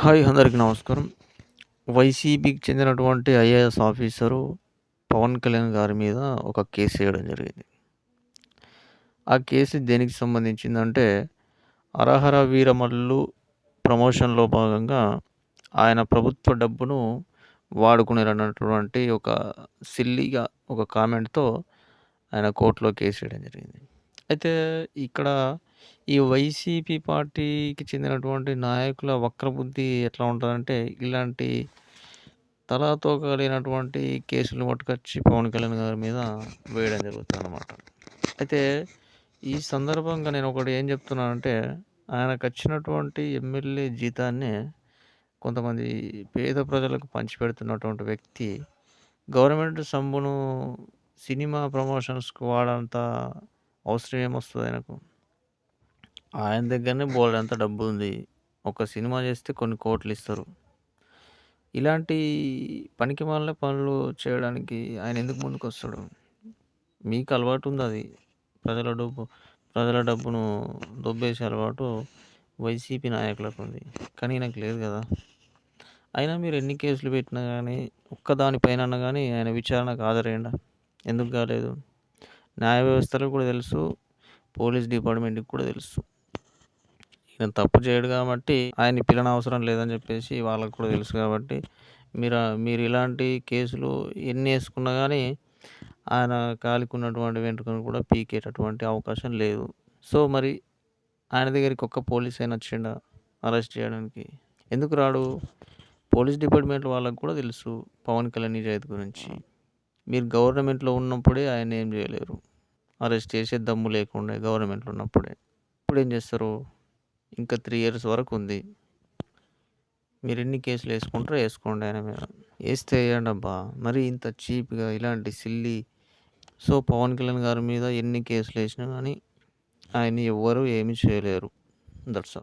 Hi అందరికీ నమస్కారం. వైసీపీకి చెందినటువంటి ఐఏఎస్ ఆఫీసరు పవన్ కళ్యాణ్ గారి మీద ఒక కేసు వేయడం జరిగింది. ఆ కేసు దేనికి సంబంధించిందంటే, అర్హర వీరమల్లు' ప్రమోషన్‌లో భాగంగా ఆయన ప్రభుత్వ డబ్బును వాడుకునేటటువంటి ఒక సిల్లీగా ఒక కామెంట్‌తో ఆయన కోర్టులో కేసు వేయడం జరిగింది. అయితే ఇక్కడ ఈ వైసీపీ పార్టీకి చెందినటువంటి నాయకుల వక్రబుద్ధి ఎట్లా ఉంటుందంటే ఇలాంటి తలాతోక లేనటువంటి కేసులు పట్టుకొచ్చి పవన్ కళ్యాణ్ గారి మీద వేయడం జరుగుతదనమాట. అయితే ఈ సందర్భంగా నేను ఒకటి ఏం చెప్తున్నానంటే, ఆయనకచ్చినటువంటి ఎమ్మెల్యే జీతాన్ని కొంతమంది పేద ప్రజలకు పంచిపెడుతున్నటువంటి వ్యక్తి, గవర్నమెంట్ సొమ్మును సినిమా ప్రమోషన్స్కు వాడంత అవసరం ఏమొస్తుంది ఆయనకు? ఆయన దగ్గరనే బోలెడంత డబ్బుంది. ఒక సినిమా చేస్తే కొన్ని కోట్లు ఇస్తారు ఇలాంటి పనికి మాలిన పనులు చేయడానికి ఆయన ఎందుకు ముందుకొస్తాడు? మీకు అలవాటు ఉంది అది ప్రజల డబ్బు ప్రజల డబ్బును దొబ్బేసే అలవాటు వైసీపీ నాయకులకు ఉంది కానీ నాకు లేదు కదా అయినా మీరు ఎన్ని కేసులు పెట్టినా కానీ ఒక్క కానీ ఆయన విచారణకు హాజరయ్యిండా? ఎందుకు కాలేదు? న్యాయ వ్యవస్థలకు కూడా తెలుసు. పోలీస్ డిపార్ట్‌మెంట్‌కి కూడా తెలుసు. నేను తప్పు చేయడు కాబట్టి ఆయన్ని పిలనవసరం లేదని చెప్పేసి వాళ్ళకు కూడా తెలుసు కాబట్టి, మీరు మీరు ఇలాంటి కేసులు ఎన్ని వేసుకున్నా కానీ ఆయన కాలికున్నటువంటి వెంట్రుకను కూడా పీకేటటువంటి అవకాశం లేదు. సో, మరి ఆయన దగ్గరికి ఒక్క పోలీస్ అయినా వచ్చిండా అరెస్ట్ చేయడానికి? ఎందుకు రాడు? పోలీస్ డిపార్ట్‌మెంట్ వాళ్ళకి కూడా తెలుసు పవన్ కళ్యాణ్ నిజాయితీ గురించి. మీరు గవర్నమెంట్‌లో ఉన్నప్పుడే ఆయన ఏం చేయలేరు. అరెస్ట్ చేసే దమ్ము లేకుండా గవర్నమెంట్‌లో ఉన్నప్పుడే. ఇప్పుడేం చేస్తారు? ఇంకా త్రీ ఇయర్స్ వరకు ఉంది మీరు ఎన్ని కేసులు వేసుకుంటారో వేసుకోండి ఆయన మీద. వేస్తే వేయండబ్బా మరి ఇంత చీప్‌గా ఇలాంటి సిల్లీ సో, పవన్ కళ్యాణ్ గారి మీద ఎన్ని కేసులు వేసినా కానీ ఆయన ఎవ్వరూ ఏమీ చేయలేరు. That's all.